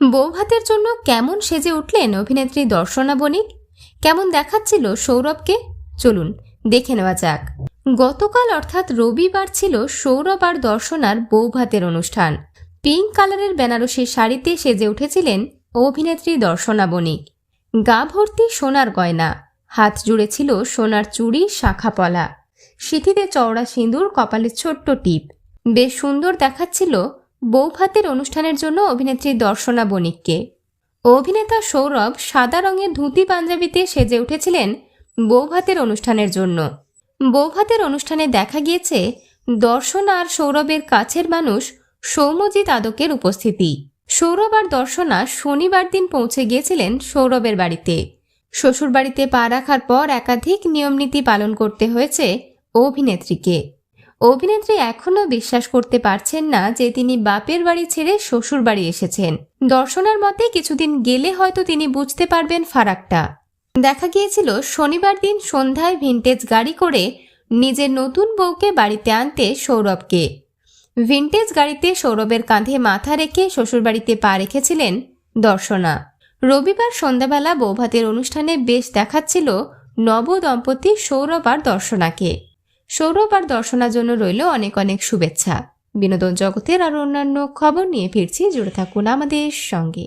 বৌভাতের জন্য কেমন সেজে উঠলেন অভিনেত্রী দর্শনা বণিক? কেমন দেখাচ্ছিল সৌরভকে? চলুন, দেখে নেওয়া যাক। গতকাল অর্থাৎ রবিবার ছিল সৌরভ আর দর্শনার বৌভাতের অনুষ্ঠান। পিঙ্ক কালারের বেনারসি শাড়িতে সেজে উঠেছিলেন অভিনেত্রী দর্শনা বণিক। গা ভর্তি সোনার গয়না, হাত জুড়ে ছিল সোনার চুড়ি, শাখা পলা। সিঁথিতে চওড়া সিঁদুর, কপালে ছোট্ট টিপ। বেশ সুন্দর দেখাচ্ছিল বৌভাতের অনুষ্ঠানের জন্য অভিনেত্রী দর্শনা বণিককে। অভিনেতা সৌরভ সাদা রঙের ধুতি পাঞ্জাবিতে সেজে উঠেছিলেন বৌভাতের অনুষ্ঠানের জন্য। বৌভাতের অনুষ্ঠানে দেখা গিয়েছে দর্শন আর সৌরভের কাছের মানুষ সৌম্যজিৎ আদকের উপস্থিতি। সৌরভ আর দর্শনা শনিবার দিন পৌঁছে গিয়েছিলেন সৌরভের বাড়িতে। শ্বশুর বাড়িতে পা রাখার পর একাধিক নিয়মনীতি পালন করতে হয়েছে অভিনেত্রীকে। অভিনেত্রী এখনও বিশ্বাস করতে পারছেন না যে তিনি বাপের বাড়ি ছেড়ে শ্বশুর বাড়ি এসেছেন। দর্শনার মতে কিছুদিন গেলে হয়তো তিনি বুঝতে পারবেন ফারাকটা। দেখা গিয়েছিল শনিবার দিন সন্ধ্যায় ভিনটেজ গাড়ি করে নিজের নতুন বউকে বাড়িতে আনতে সৌরভকে। ভিনটেজ গাড়িতে সৌরভের কাঁধে মাথা রেখে শ্বশুরবাড়িতে পা রেখেছিলেন দর্শনা। রবিবার সন্ধ্যাবেলা বৌভাতের অনুষ্ঠানে বেশ দেখাচ্ছিল নব দম্পতি সৌরভ আর দর্শনাকে। সৌরভ আর দর্শনার জন্য রইল অনেক অনেক শুভেচ্ছা। বিনোদন জগতের আর অন্যান্য খবর নিয়ে ফিরছি। জুড়ে থাকুন আমাদের সঙ্গে।